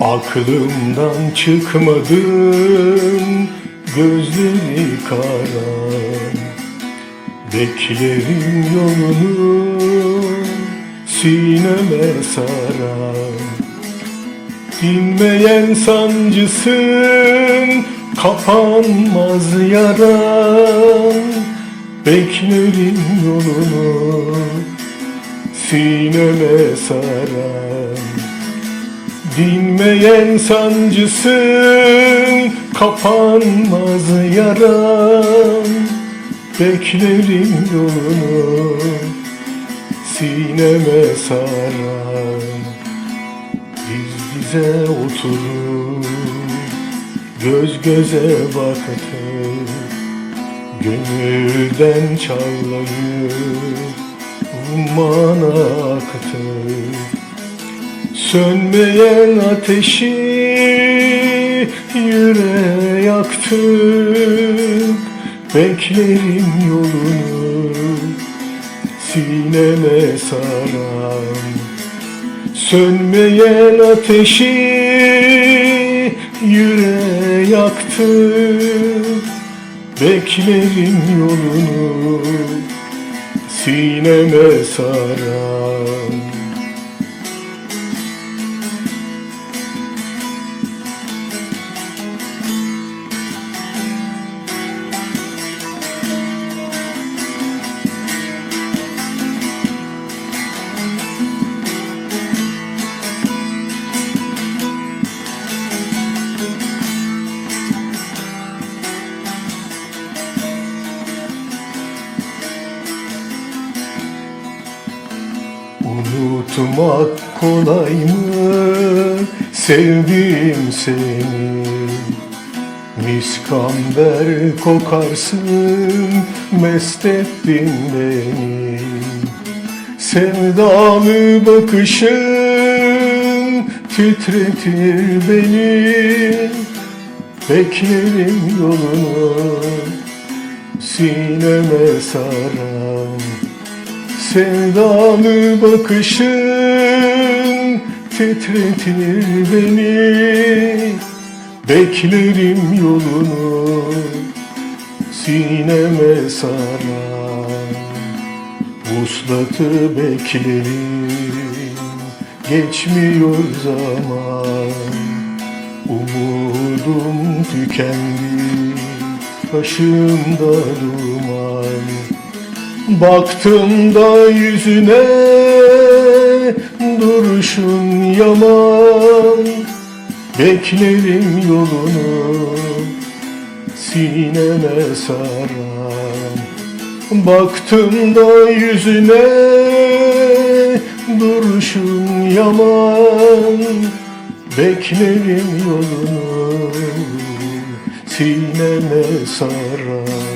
Aklımdan çıkmadın gözleri kara Beklerim yolunu sineme sarar Dinmeyen sancısın kapanmaz yaran. Beklerim yolunu sineme saran Dinmeyen sancısın kapanmaz yaran Beklerim yolunu sineme saran. Diz dize oturup göz göze baktık Gönülden çağlayıp umana aktık Sönmeyen ateşi yüreğe yaktık Beklerim yolunu sineme saran. Sönmeyen ateşi yüreğe yaktık Beklerim yolunu sineme saran Unutmak kolay mı? Sevdim seni. Miskamber kokarsın. Mest ettin beni. Sevdalı bakışın titretir beni. Beklerim yolunu. Sineme saran Sevdalı bakışın titretir beni. Beklerim yolunu sineme saran Vuslatı beklerim geçmiyor zaman. Umudum tükendi başımda duman Baktım da yüzüne duruşun yaman. Beklerim yolunu sineme saran. Baktım da yüzüne duruşun yaman. Beklerim yolunu sineme saran